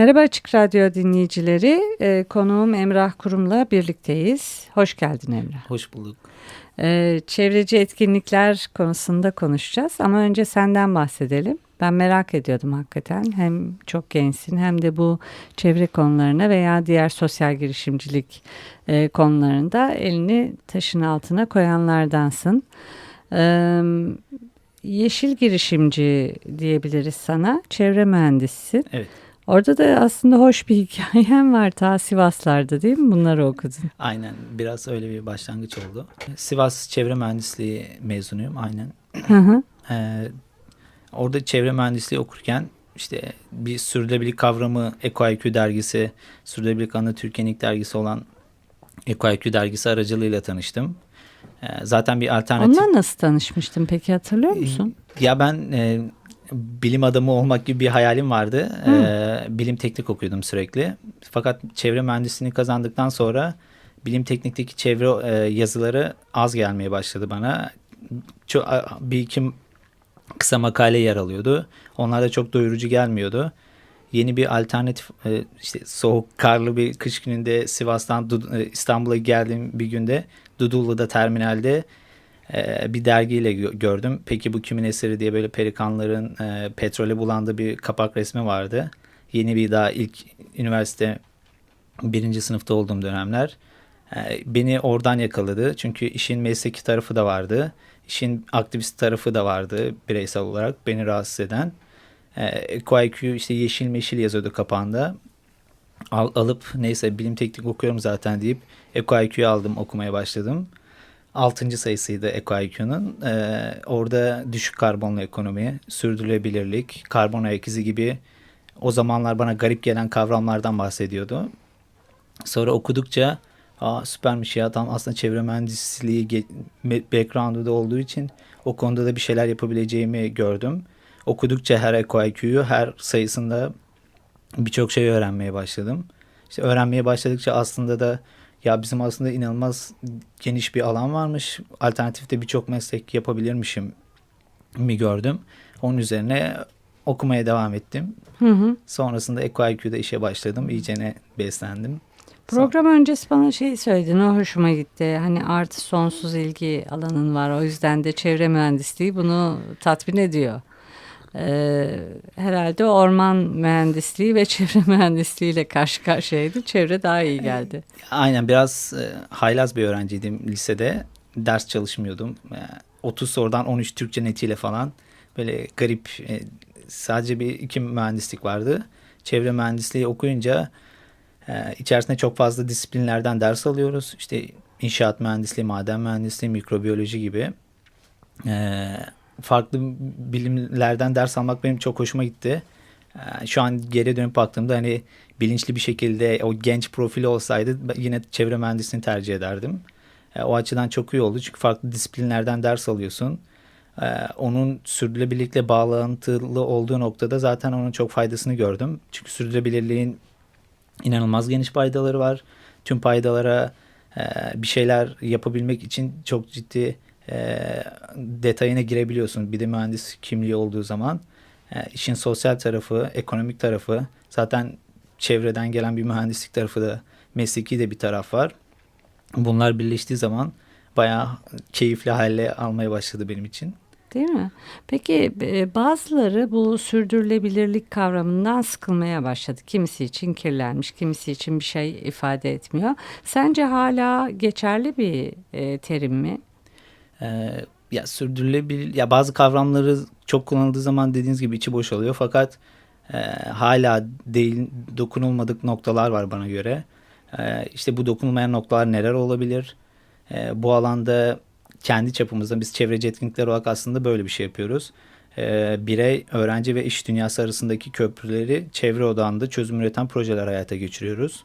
Merhaba Açık Radyo dinleyicileri. Ee, konuğum Emrah Kurum'la birlikteyiz. Hoş geldin Emrah. Hoş bulduk. Ee, çevreci etkinlikler konusunda konuşacağız ama önce senden bahsedelim. Ben merak ediyordum hakikaten. Hem çok gençsin hem de bu çevre konularına veya diğer sosyal girişimcilik e, konularında elini taşın altına koyanlardansın. Ee, yeşil girişimci diyebiliriz sana. Çevre mühendisisin. Evet. Orada da aslında hoş bir hikayem var ta Sivaslarda değil mi? Bunları okudun. Aynen biraz öyle bir başlangıç oldu. Sivas Çevre Mühendisliği mezunuyum aynen. Hı hı. Ee, orada çevre mühendisliği okurken işte bir sürdürülebilirlik kavramı EcoIQ dergisi, sürdürülebilirlik anı Türkiye'nin dergisi olan EcoIQ dergisi aracılığıyla tanıştım. Ee, zaten bir alternatif... Onunla nasıl tanışmıştın peki hatırlıyor musun? Ya ben e, bilim adamı olmak gibi bir hayalim vardı. Ee, bilim teknik okuyordum sürekli. Fakat çevre mühendisliğini kazandıktan sonra bilim teknikteki çevre e, yazıları az gelmeye başladı bana. Çok, bir iki kısa makale yer alıyordu. Onlar da çok doyurucu gelmiyordu. Yeni bir alternatif e, işte soğuk karlı bir kış gününde Sivas'tan e, İstanbul'a geldiğim bir günde Dudullu'da terminalde e, bir dergiyle gö- gördüm. Peki bu kimin eseri diye böyle pelikanların e, petrole bulandığı bir kapak resmi vardı. Yeni bir daha ilk üniversite birinci sınıfta olduğum dönemler. E, beni oradan yakaladı. Çünkü işin mesleki tarafı da vardı. İşin aktivist tarafı da vardı bireysel olarak beni rahatsız eden. E, işte yeşil meşil yazıyordu kapağında. Al, alıp neyse bilim teknik okuyorum zaten deyip EcoIQ'yu aldım okumaya başladım. 6. sayısıydı EcoIQ'nun. Ee, orada düşük karbonlu ekonomi, sürdürülebilirlik, karbon ayak izi gibi o zamanlar bana garip gelen kavramlardan bahsediyordu. Sonra okudukça Aa, süpermiş ya tam aslında çevre mühendisliği background'u da olduğu için o konuda da bir şeyler yapabileceğimi gördüm. Okudukça her EcoIQ'yu her sayısında birçok şey öğrenmeye başladım. İşte öğrenmeye başladıkça aslında da ya bizim aslında inanılmaz geniş bir alan varmış. Alternatifte birçok meslek yapabilirmişim mi gördüm. Onun üzerine okumaya devam ettim. Hı hı. Sonrasında EcoIQ'da işe başladım. İyicene beslendim. Program öncesi bana şey söyledin o hoşuma gitti. Hani artı sonsuz ilgi alanın var. O yüzden de çevre mühendisliği bunu tatmin ediyor. Ee, herhalde orman mühendisliği ve çevre mühendisliği ile karşı karşıyaydı. Çevre daha iyi geldi. Aynen biraz e, haylaz bir öğrenciydim lisede. Ders çalışmıyordum. E, 30 sorudan 13 Türkçe netiyle falan. Böyle garip e, sadece bir iki mühendislik vardı. Çevre mühendisliği okuyunca e, içerisinde çok fazla disiplinlerden ders alıyoruz. İşte inşaat mühendisliği, maden mühendisliği, mikrobiyoloji gibi. E, farklı bilimlerden ders almak benim çok hoşuma gitti. E, Şu an geri dönüp baktığımda hani bilinçli bir şekilde o genç profili olsaydı yine çevre mühendisliğini tercih ederdim. E, O açıdan çok iyi oldu çünkü farklı disiplinlerden ders alıyorsun. E, Onun sürdürülebilirlikle bağlantılı olduğu noktada zaten onun çok faydasını gördüm. Çünkü sürdürülebilirliğin inanılmaz geniş faydaları var. Tüm faydalara e, bir şeyler yapabilmek için çok ciddi e, detayına girebiliyorsun. Bir de mühendis kimliği olduğu zaman e, işin sosyal tarafı, ekonomik tarafı, zaten çevreden gelen bir mühendislik tarafı da mesleki de bir taraf var. Bunlar birleştiği zaman bayağı keyifli hale almaya başladı benim için. Değil mi? Peki e, bazıları bu sürdürülebilirlik kavramından sıkılmaya başladı. Kimisi için kirlenmiş, kimisi için bir şey ifade etmiyor. Sence hala geçerli bir e, terim mi? Ee, ya sürdürülebilir ya bazı kavramları çok kullanıldığı zaman dediğiniz gibi içi boş oluyor fakat e, hala değil dokunulmadık noktalar var bana göre. E, işte bu dokunulmayan noktalar neler olabilir? E, bu alanda kendi çapımızda biz çevreci etkinlikler olarak aslında böyle bir şey yapıyoruz. E, birey, öğrenci ve iş dünyası arasındaki köprüleri çevre odağında çözüm üreten projeler hayata geçiriyoruz.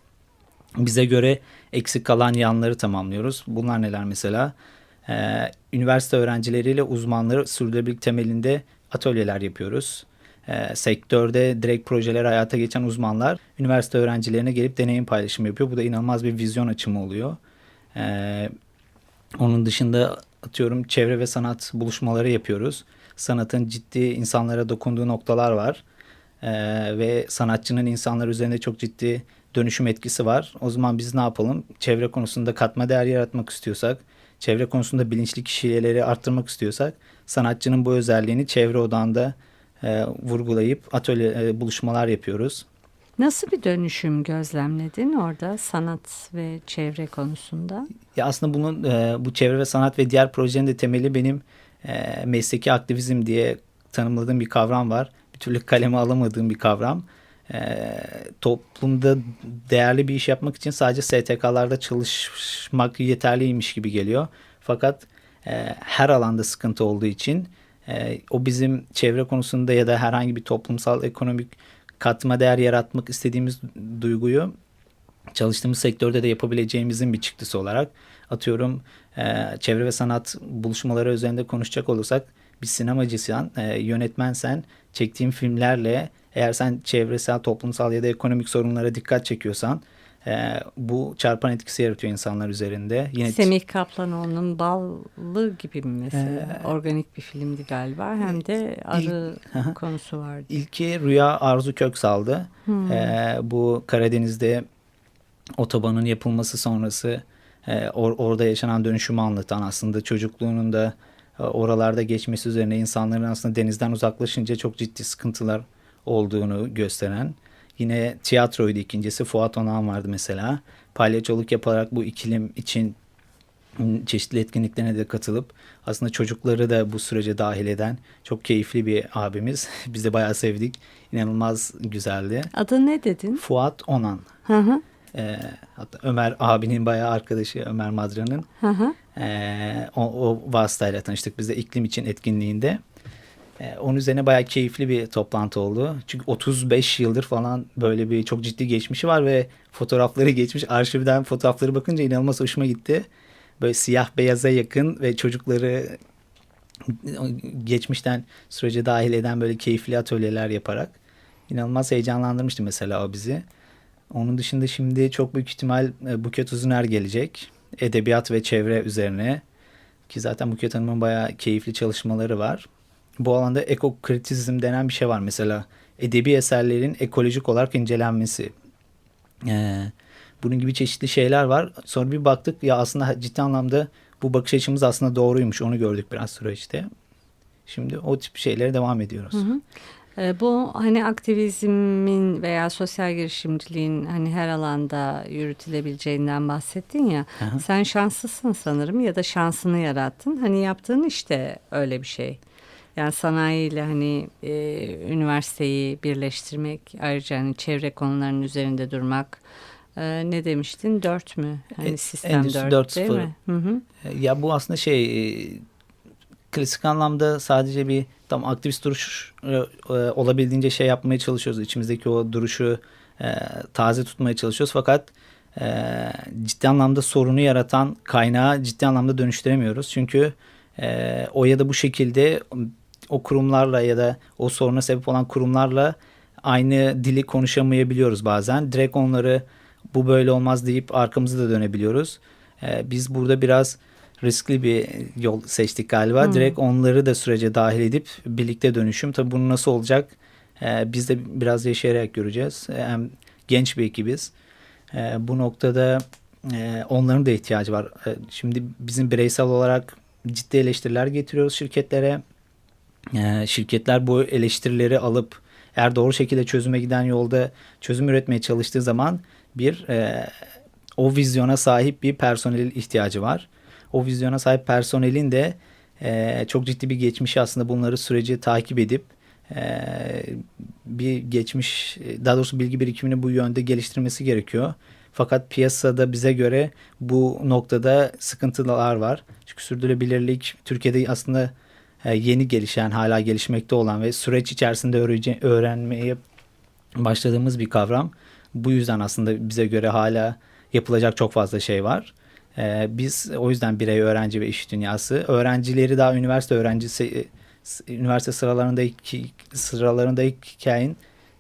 Bize göre eksik kalan yanları tamamlıyoruz. Bunlar neler mesela? Ee, üniversite öğrencileriyle uzmanları sürdürülebilirlik temelinde atölyeler yapıyoruz. Ee, sektörde direkt projeler hayata geçen uzmanlar üniversite öğrencilerine gelip deneyim paylaşımı yapıyor. Bu da inanılmaz bir vizyon açımı oluyor. Ee, onun dışında atıyorum çevre ve sanat buluşmaları yapıyoruz. Sanatın ciddi insanlara dokunduğu noktalar var. e, ve sanatçının insanlar üzerinde çok ciddi dönüşüm etkisi var. O zaman biz ne yapalım? Çevre konusunda katma değer yaratmak istiyorsak, çevre konusunda bilinçli kişileri arttırmak istiyorsak sanatçının bu özelliğini çevre odağında e, vurgulayıp atölye e, buluşmalar yapıyoruz. Nasıl bir dönüşüm gözlemledin orada sanat ve çevre konusunda? Ya aslında bunun e, bu çevre ve sanat ve diğer projelerin de temeli benim e, mesleki aktivizm diye tanımladığım bir kavram var. Bir türlü kaleme alamadığım bir kavram. E, toplumda değerli bir iş yapmak için sadece STK'larda çalışmak yeterliymiş gibi geliyor. Fakat e, her alanda sıkıntı olduğu için e, o bizim çevre konusunda ya da herhangi bir toplumsal ekonomik katma değer yaratmak istediğimiz duyguyu çalıştığımız sektörde de yapabileceğimizin bir çıktısı olarak atıyorum e, çevre ve sanat buluşmaları üzerinde konuşacak olursak bir sinemacıysan, e, yönetmensen çektiğin filmlerle eğer sen çevresel, toplumsal ya da ekonomik sorunlara dikkat çekiyorsan e, bu çarpan etkisi yaratıyor insanlar üzerinde. Yine Semih Kaplanoğlu'nun Ballı gibi mi mesela? Organik bir filmdi galiba. Hem de arı Aha. konusu vardı. İlki Rüya Arzu Köksal'dı. Ee, bu Karadeniz'de otobanın yapılması sonrası e, or- orada yaşanan dönüşümü anlatan aslında çocukluğunun da e, oralarda geçmesi üzerine insanların aslında denizden uzaklaşınca çok ciddi sıkıntılar olduğunu gösteren. Yine tiyatroydu ikincisi. Fuat Onan vardı mesela. Palyaçoluk yaparak bu iklim için çeşitli etkinliklerine de katılıp aslında çocukları da bu sürece dahil eden çok keyifli bir abimiz. Biz de bayağı sevdik. İnanılmaz güzeldi. Adı ne dedin? Fuat Onan. Hı hı. Ee, hatta Ömer abinin bayağı arkadaşı Ömer Madra'nın. Ee, o, o vasıtayla tanıştık biz de iklim için etkinliğinde. Ee, onun üzerine bayağı keyifli bir toplantı oldu. Çünkü 35 yıldır falan böyle bir çok ciddi geçmişi var ve fotoğrafları geçmiş. Arşivden fotoğrafları bakınca inanılmaz hoşuma gitti. Böyle siyah beyaza yakın ve çocukları geçmişten sürece dahil eden böyle keyifli atölyeler yaparak inanılmaz heyecanlandırmıştı mesela o bizi. Onun dışında şimdi çok büyük ihtimal e, Buket Uzuner gelecek. Edebiyat ve çevre üzerine. Ki zaten Buket Hanım'ın bayağı keyifli çalışmaları var. Bu alanda ekokritizm denen bir şey var. Mesela edebi eserlerin ekolojik olarak incelenmesi. Ee, bunun gibi çeşitli şeyler var. Sonra bir baktık ya aslında ciddi anlamda bu bakış açımız aslında doğruymuş. Onu gördük biraz süreçte. Şimdi o tip şeylere devam ediyoruz. Hı hı. Ee, Bu hani aktivizmin veya sosyal girişimciliğin hani her alanda yürütülebileceğinden bahsettin ya. Aha. Sen şanslısın sanırım ya da şansını yarattın. Hani yaptığın işte öyle bir şey. Yani sanayiyle hani e, üniversiteyi birleştirmek, ayrıca hani çevre konularının üzerinde durmak. Ee, ne demiştin? Dört mü? Hani E- sistem Endüstri dört 4.0. değil mi? Hı hı. Ya bu aslında şey e, klasik anlamda sadece bir tam aktivist duruş e, e, olabildiğince şey yapmaya çalışıyoruz. İçimizdeki o duruşu e, taze tutmaya çalışıyoruz. Fakat e, ciddi anlamda sorunu yaratan kaynağı ciddi anlamda dönüştüremiyoruz. Çünkü e, o ya da bu şekilde o kurumlarla ya da o soruna sebep olan kurumlarla aynı dili konuşamayabiliyoruz bazen. Direkt onları bu böyle olmaz deyip arkamızı da dönebiliyoruz. Ee, biz burada biraz riskli bir yol seçtik galiba. Hmm. Direkt onları da sürece dahil edip birlikte dönüşüm. Tabii bunu nasıl olacak? Ee, biz de biraz yaşayarak göreceğiz. Ee, Hem genç bir ekibiz. Ee, bu noktada e, onların da ihtiyacı var. Ee, şimdi bizim bireysel olarak ciddi eleştiriler getiriyoruz şirketlere. Ee, şirketler bu eleştirileri alıp eğer doğru şekilde çözüme giden yolda çözüm üretmeye çalıştığı zaman bir e, o vizyona sahip bir personel ihtiyacı var. O vizyona sahip personelin de e, çok ciddi bir geçmişi aslında bunları süreci takip edip e, bir geçmiş daha doğrusu bilgi birikimini bu yönde geliştirmesi gerekiyor. Fakat piyasada bize göre bu noktada sıkıntılar var. Çünkü sürdürülebilirlik Türkiye'de aslında yeni gelişen, hala gelişmekte olan ve süreç içerisinde öğrenmeye başladığımız bir kavram. Bu yüzden aslında bize göre hala yapılacak çok fazla şey var. E, biz o yüzden birey, öğrenci ve iş dünyası. Öğrencileri daha üniversite öğrencisi, e, üniversite sıralarındaki sıralarındayken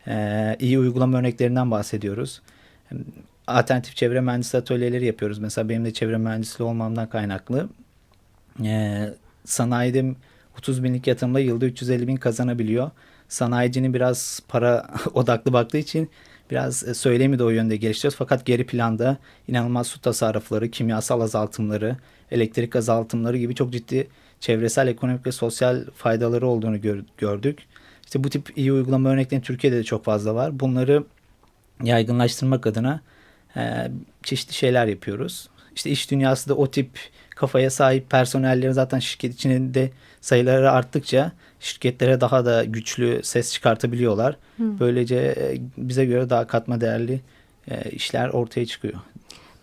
e, iyi uygulama örneklerinden bahsediyoruz. Alternatif çevre mühendisliği atölyeleri yapıyoruz. Mesela benim de çevre mühendisliği olmamdan kaynaklı. E, sanayide 30 binlik yatırımla yılda 350 bin kazanabiliyor. sanayicinin biraz para odaklı baktığı için biraz e, söylemi de o yönde geliştiriyoruz. Fakat geri planda inanılmaz su tasarrufları, kimyasal azaltımları, elektrik azaltımları gibi çok ciddi çevresel, ekonomik ve sosyal faydaları olduğunu gör- gördük. İşte bu tip iyi uygulama örnekleri Türkiye'de de çok fazla var. Bunları yaygınlaştırmak adına e, çeşitli şeyler yapıyoruz. İşte iş dünyası da o tip kafaya sahip personellerin zaten şirket içinde sayıları arttıkça şirketlere daha da güçlü ses çıkartabiliyorlar. Böylece e, bize göre daha katma değerli e, işler ortaya çıkıyor.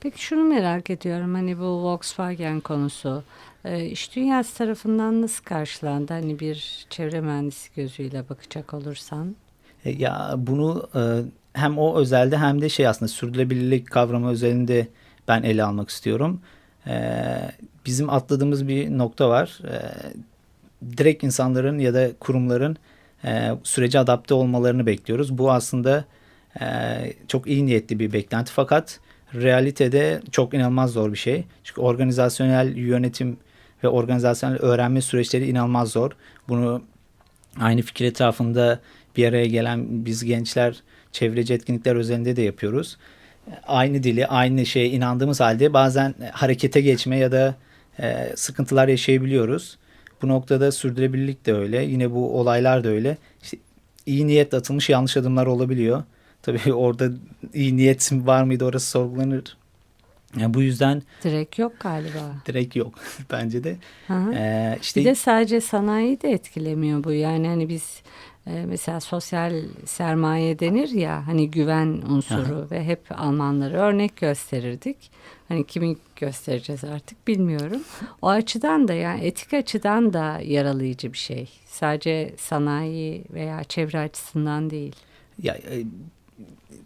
Peki şunu merak ediyorum hani bu Volkswagen konusu e, iş dünyası tarafından nasıl karşılandı? Hani bir çevre mühendisi gözüyle bakacak olursan. Ya bunu hem o özelde hem de şey aslında sürdürülebilirlik kavramı özelinde ben ele almak istiyorum. E, Bizim atladığımız bir nokta var. E, Direkt insanların ya da kurumların e, sürece adapte olmalarını bekliyoruz. Bu aslında e, çok iyi niyetli bir beklenti fakat realitede çok inanılmaz zor bir şey. Çünkü organizasyonel yönetim ve organizasyonel öğrenme süreçleri inanılmaz zor. Bunu aynı fikir etrafında bir araya gelen biz gençler çevreci etkinlikler özelinde de yapıyoruz. Aynı dili, aynı şeye inandığımız halde bazen harekete geçme ya da e, sıkıntılar yaşayabiliyoruz. Bu noktada sürdürülebilirlik de öyle. Yine bu olaylar da öyle. İşte iyi niyetle atılmış yanlış adımlar olabiliyor. Tabii orada iyi niyet var mıydı orası sorgulanır. Yani bu yüzden Direkt yok galiba. direkt yok bence de. Hı hı. Ee, işte Bir de sadece sanayi de etkilemiyor bu. Yani hani biz e, mesela sosyal sermaye denir ya hani güven unsuru ve hep Almanları örnek gösterirdik. Hani kimi göstereceğiz artık bilmiyorum. O açıdan da yani etik açıdan da yaralayıcı bir şey. Sadece sanayi veya çevre açısından değil. ya e,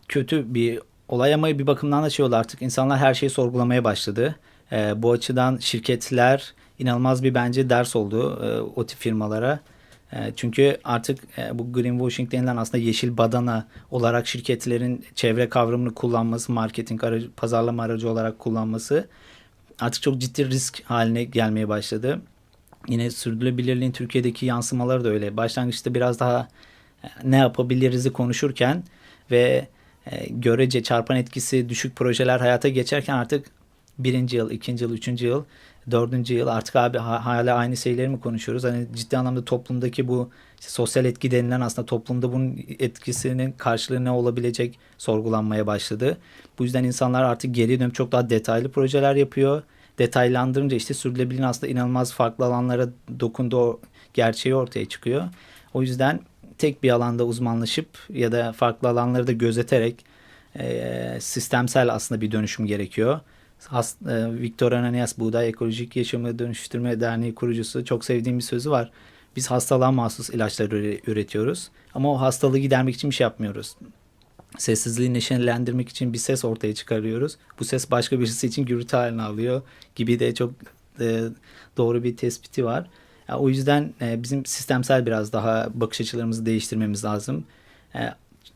kötü bir olay ama bir bakımdan da şey oldu artık insanlar her şeyi sorgulamaya başladı. E, bu açıdan şirketler inanılmaz bir bence ders oldu e, o tip firmalara. E, çünkü artık e, bu greenwashing denilen aslında yeşil badana olarak şirketlerin çevre kavramını kullanması, marketing aracı, pazarlama aracı olarak kullanması artık çok ciddi risk haline gelmeye başladı. Yine sürdürülebilirliğin Türkiye'deki yansımaları da öyle. Başlangıçta biraz daha e, ne yapabiliriz'i konuşurken ve görece çarpan etkisi düşük projeler hayata geçerken artık birinci yıl, ikinci yıl, üçüncü yıl, dördüncü yıl artık abi ha- hala aynı şeyleri mi konuşuyoruz? Hani ciddi anlamda toplumdaki bu işte sosyal etki denilen aslında toplumda bunun etkisinin karşılığı ne olabilecek sorgulanmaya başladı. Bu yüzden insanlar artık geriye dönüp çok daha detaylı projeler yapıyor. Detaylandırınca işte sürdürülebilirliğin aslında inanılmaz farklı alanlara dokunduğu gerçeği ortaya çıkıyor. O yüzden tek bir alanda uzmanlaşıp ya da farklı alanları da gözeterek e, sistemsel aslında bir dönüşüm gerekiyor. E, Viktor Ananias Buğday Ekolojik Yaşamı Dönüştürme Derneği kurucusu çok sevdiğim bir sözü var. Biz hastalığa mahsus ilaçlar üre- üretiyoruz ama o hastalığı gidermek için bir şey yapmıyoruz. Sessizliği neşelendirmek için bir ses ortaya çıkarıyoruz. Bu ses başka birisi için gürültü haline alıyor gibi de çok e, doğru bir tespiti var. Ya, o yüzden e, bizim sistemsel biraz daha bakış açılarımızı değiştirmemiz lazım. E,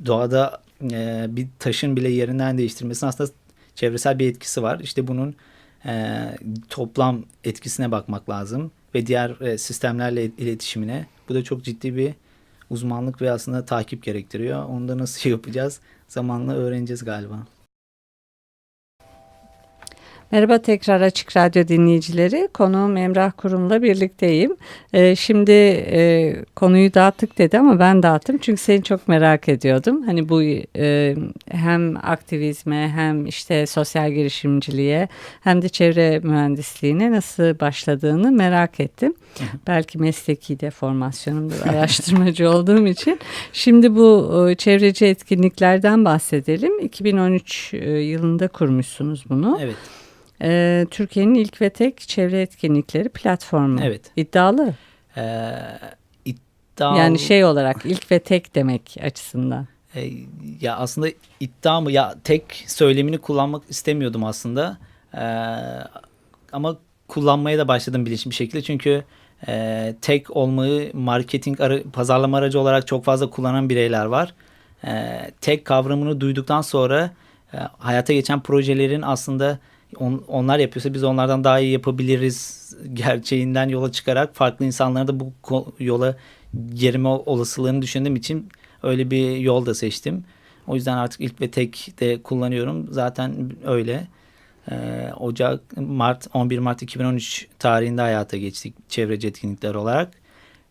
doğada e, bir taşın bile yerinden değiştirmesinin aslında çevresel bir etkisi var. İşte bunun e, toplam etkisine bakmak lazım ve diğer e, sistemlerle iletişimine. Bu da çok ciddi bir uzmanlık ve aslında takip gerektiriyor. Onu da nasıl yapacağız zamanla öğreneceğiz galiba. Merhaba tekrar Açık Radyo dinleyicileri. Konuğum Emrah Kurum'la birlikteyim. Ee, şimdi e, konuyu dağıttık dedi ama ben dağıttım çünkü seni çok merak ediyordum. Hani bu e, hem aktivizme hem işte sosyal girişimciliğe hem de çevre mühendisliğine nasıl başladığını merak ettim. Belki mesleki de formasyonumdur araştırmacı olduğum için. Şimdi bu e, çevreci etkinliklerden bahsedelim. 2013 e, yılında kurmuşsunuz bunu. Evet. Ee, Türkiye'nin ilk ve tek çevre etkinlikleri platformu. Evet. İddialı. Ee, iddia Yani şey olarak ilk ve tek demek açısından. E, ya aslında iddia mı ya tek söylemini kullanmak istemiyordum aslında. E, ama kullanmaya da başladım bilinçli bir şekilde. Çünkü e, tek olmayı marketing ara- pazarlama aracı olarak çok fazla kullanan bireyler var. E, tek kavramını duyduktan sonra e, hayata geçen projelerin aslında on- onlar yapıyorsa biz onlardan daha iyi yapabiliriz gerçeğinden yola çıkarak farklı insanları da bu yola yerime olasılığını düşündüğüm için öyle bir yol da seçtim. O yüzden artık ilk ve tek de kullanıyorum. Zaten öyle. Ee, Ocak, Mart, 11 Mart 2013 tarihinde hayata geçtik çevreci etkinlikler olarak.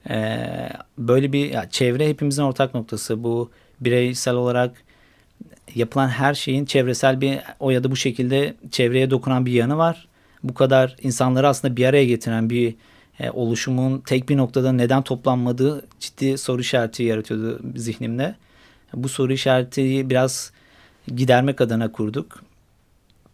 Ee, böyle bir ya çevre hepimizin ortak noktası. Bu bireysel olarak yapılan her şeyin çevresel bir o ya da bu şekilde çevreye dokunan bir yanı var. Bu kadar insanları aslında bir araya getiren bir e, oluşumun tek bir noktada neden toplanmadığı ciddi soru işareti yaratıyordu zihnimde. Bu soru işareti biraz gidermek adına kurduk.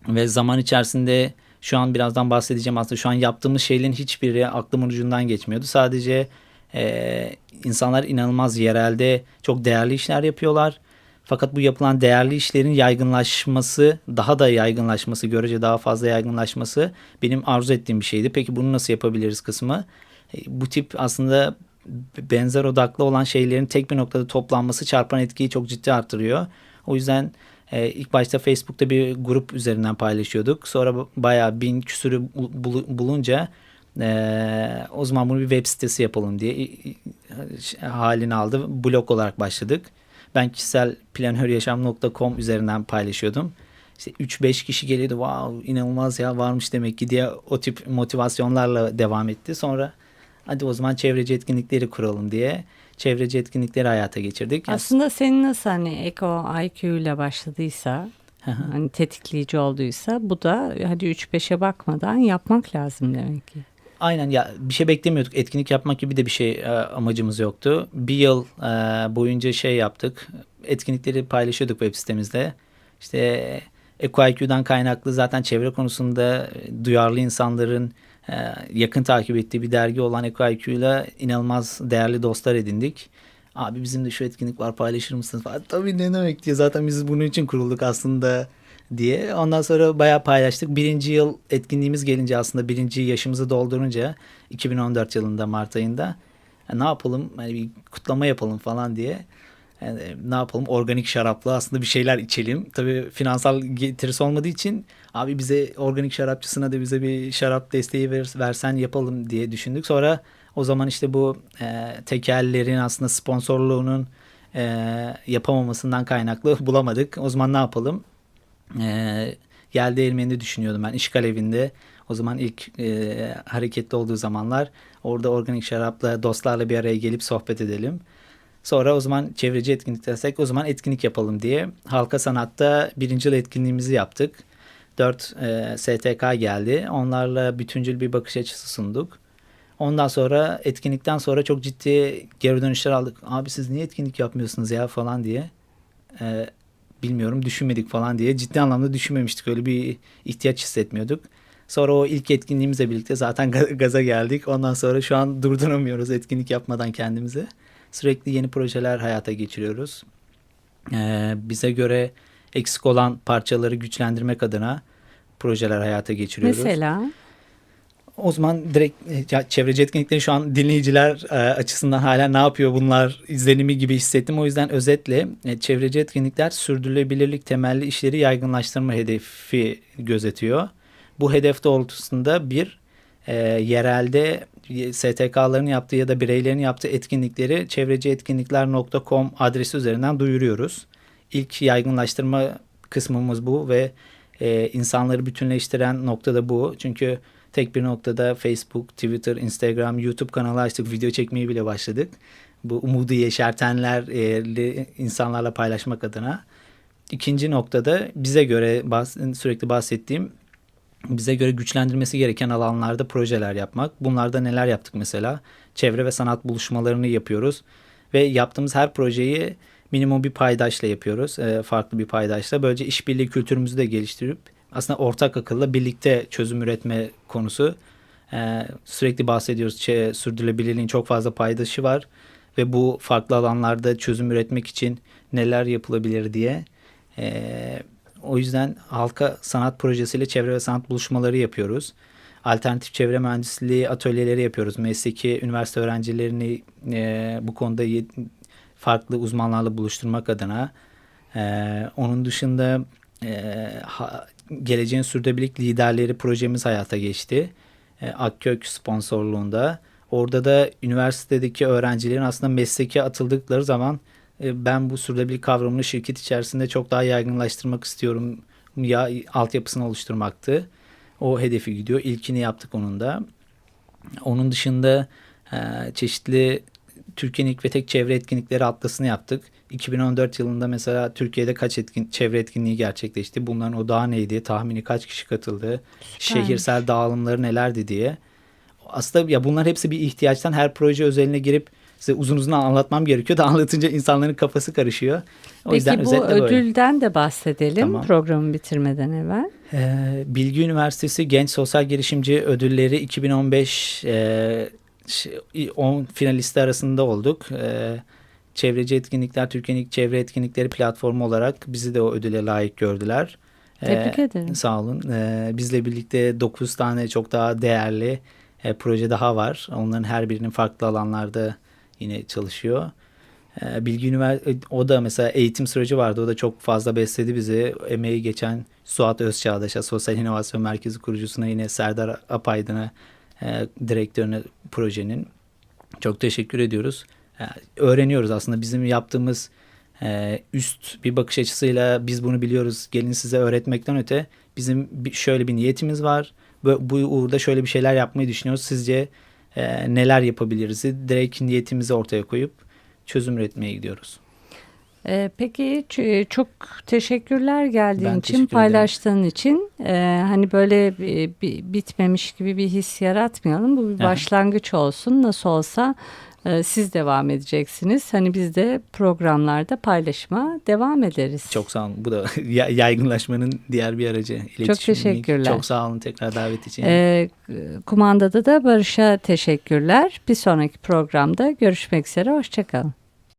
Ve zaman içerisinde şu an birazdan bahsedeceğim aslında şu an yaptığımız şeylerin hiçbiri aklımın ucundan geçmiyordu. Sadece e, insanlar inanılmaz yerelde çok değerli işler yapıyorlar. Fakat bu yapılan değerli işlerin yaygınlaşması, daha da yaygınlaşması, görece daha fazla yaygınlaşması benim arzu ettiğim bir şeydi. Peki bunu nasıl yapabiliriz kısmı? E, Bu tip aslında benzer odaklı olan şeylerin tek bir noktada toplanması çarpan etkiyi çok ciddi artırıyor. O yüzden e, ilk başta Facebook'ta bir grup üzerinden paylaşıyorduk. Sonra bayağı bin küsürü bul- bulunca e, o zaman bunu bir web sitesi yapalım diye halini aldı. Blog olarak başladık. Ben kişisel planöryaşam.com üzerinden paylaşıyordum. İşte 3-5 kişi geliyordu. Wow inanılmaz ya varmış demek ki diye o tip motivasyonlarla devam etti. Sonra hadi o zaman çevreci etkinlikleri kuralım diye çevreci etkinlikleri hayata geçirdik. Aslında senin nasıl hani Eko IQ ile başladıysa hani tetikleyici olduysa bu da hadi 3-5'e bakmadan yapmak lazım demek ki. Aynen ya bir şey beklemiyorduk. Etkinlik yapmak gibi de bir şey e, amacımız yoktu. Bir yıl e, boyunca şey yaptık. Etkinlikleri paylaşıyorduk web sitemizde. İşte EcoIQ'dan kaynaklı zaten çevre konusunda duyarlı insanların e, yakın takip ettiği bir dergi olan EcoIQ ile inanılmaz değerli dostlar edindik. Abi bizim de şu etkinlik var paylaşır mısınız falan. Tabii ne demek diye zaten biz bunun için kurulduk aslında diye. Ondan sonra bayağı paylaştık. Birinci yıl etkinliğimiz gelince aslında birinci yaşımızı doldurunca 2014 yılında Mart ayında "Ya ne yapalım hani bir kutlama yapalım falan diye. Yani ne yapalım organik şarapla aslında bir şeyler içelim. Tabii finansal getirisi olmadığı için abi bize organik şarapçısına da bize bir şarap desteği ver, versen yapalım diye düşündük. Sonra o zaman işte bu e, tekellerin aslında sponsorluğunun e, yapamamasından kaynaklı bulamadık. O zaman ne yapalım? E, Yel Değirmeni'nde düşünüyordum ben işgal evinde. O zaman ilk e, hareketli olduğu zamanlar orada organik şarapla dostlarla bir araya gelip sohbet edelim. Sonra o zaman çevreci etkinlik desek o zaman etkinlik yapalım diye halka sanatta birinci yıl etkinliğimizi yaptık. Dört e, STK geldi. Onlarla bütüncül bir bakış açısı sunduk. Ondan sonra etkinlikten sonra çok ciddi geri dönüşler aldık. Abi siz niye etkinlik yapmıyorsunuz ya falan diye. E, bilmiyorum düşünmedik falan diye. Ciddi anlamda düşünmemiştik. Öyle bir ihtiyaç hissetmiyorduk. Sonra o ilk etkinliğimizle birlikte zaten ga- gaza geldik. Ondan sonra şu an durduramıyoruz etkinlik yapmadan kendimizi. Sürekli yeni projeler hayata geçiriyoruz. Ee, bize göre eksik olan parçaları güçlendirmek adına projeler hayata geçiriyoruz. Mesela O zaman direkt e, ya, çevreci etkinlikleri şu an dinleyiciler e, açısından hala ne yapıyor bunlar izlenimi gibi hissettim. O yüzden özetle e, çevreci etkinlikler sürdürülebilirlik temelli işleri yaygınlaştırma hedefi gözetiyor. Bu hedef doğrultusunda bir e, yerelde STK'ların yaptığı ya da bireylerin yaptığı etkinlikleri çevrecietkinlikler.com adresi üzerinden duyuruyoruz. İlk yaygınlaştırma kısmımız bu ve e, insanları bütünleştiren nokta da bu. Çünkü tek bir noktada Facebook, Twitter, Instagram, YouTube kanalı açtık. Video çekmeye bile başladık. Bu umudu yeşertenlerle insanlarla paylaşmak adına. İkinci noktada bize göre bahs- sürekli bahsettiğim bize göre güçlendirmesi gereken alanlarda projeler yapmak. Bunlarda neler yaptık mesela? Çevre ve sanat buluşmalarını yapıyoruz ve yaptığımız her projeyi minimum bir paydaşla yapıyoruz. e, farklı bir paydaşla. Böylece işbirliği kültürümüzü de geliştirip aslında ortak akılla birlikte çözüm üretme konusu. E, sürekli bahsediyoruz. Ç- sürdürülebilirliğin çok fazla paydaşı var ve bu farklı alanlarda çözüm üretmek için neler yapılabilir diye. E, o yüzden halka sanat projesiyle çevre ve sanat buluşmaları yapıyoruz. Alternatif çevre mühendisliği atölyeleri yapıyoruz. Mesleki üniversite öğrencilerini e, bu konuda farklı uzmanlarla buluşturmak adına. E, onun dışında e, ha- geleceğin sürdürülebilirlik liderleri projemiz hayata geçti. E, Akkök sponsorluğunda. orada da üniversitedeki öğrencilerin aslında mesleke atıldıkları zaman e, ben bu sürdürülebilirlik kavramını şirket içerisinde çok daha yaygınlaştırmak istiyorum. Ya altyapısını oluşturmaktı. O hedefi gidiyor. İlkini yaptık onun da. Onun dışında e, çeşitli Türkiye'nin ilk ve tek çevre etkinlikleri atlasını yaptık. 2014 yılında mesela Türkiye'de kaç etkin, çevre etkinliği gerçekleşti? Bunların odağı neydi? Tahmini kaç kişi katıldı? Süpermiş. Şehirsel dağılımları nelerdi diye. Aslında ya bunlar hepsi bir ihtiyaçtan her proje özeline girip size uzun uzun anlatmam gerekiyor da anlatınca insanların kafası karışıyor. O yüzden Peki bu özetle böyle. ödülden de bahsedelim Tamam. programı bitirmeden evvel. Ee, Bilgi Üniversitesi Genç Sosyal Girişimci Ödülleri 2015 e, 10 finalisti arasında olduk. Ee, Çevreci Etkinlikler Türkiye'nin ilk çevre etkinlikleri platformu olarak bizi de o ödüle layık gördüler. Ee, Tebrik ederim. Sağ olun. Ee, bizle birlikte 9 tane çok daha değerli e, proje daha var. Onların her birinin farklı alanlarda yine çalışıyor. Ee, Bilgi Üniversitesi o da mesela eğitim süreci vardı. O da çok fazla besledi bizi. Emeği geçen Suat Özçağdaş'a, Sosyal İnovasyon Merkezi kurucusuna yine Serdar Apaydın'a, e, direktörüne projenin çok teşekkür ediyoruz. Yani öğreniyoruz aslında bizim yaptığımız e, üst bir bakış açısıyla biz bunu biliyoruz gelin size öğretmekten öte bizim şöyle bir niyetimiz var. Bu, bu uğurda şöyle bir şeyler yapmayı düşünüyoruz. Sizce e, neler yapabiliriz? Direkt niyetimizi ortaya koyup çözüm üretmeye gidiyoruz. Ee, peki çok teşekkürler geldiğin Ben için, teşekkür ederim. paylaştığın için. Ee, hani böyle bi- bi- bitmemiş gibi bir his yaratmayalım. Bu bir başlangıç olsun. Nasıl olsa e, siz devam edeceksiniz. Hani biz de programlarda paylaşıma devam ederiz. Çok sağ olun. Bu da ya- yaygınlaşmanın diğer bir aracı. İletişim. teşekkürler. Çok sağ olun tekrar davet için. Ee, kumandada da Barış'a teşekkürler. Bir sonraki programda görüşmek üzere. Hoşçakalın.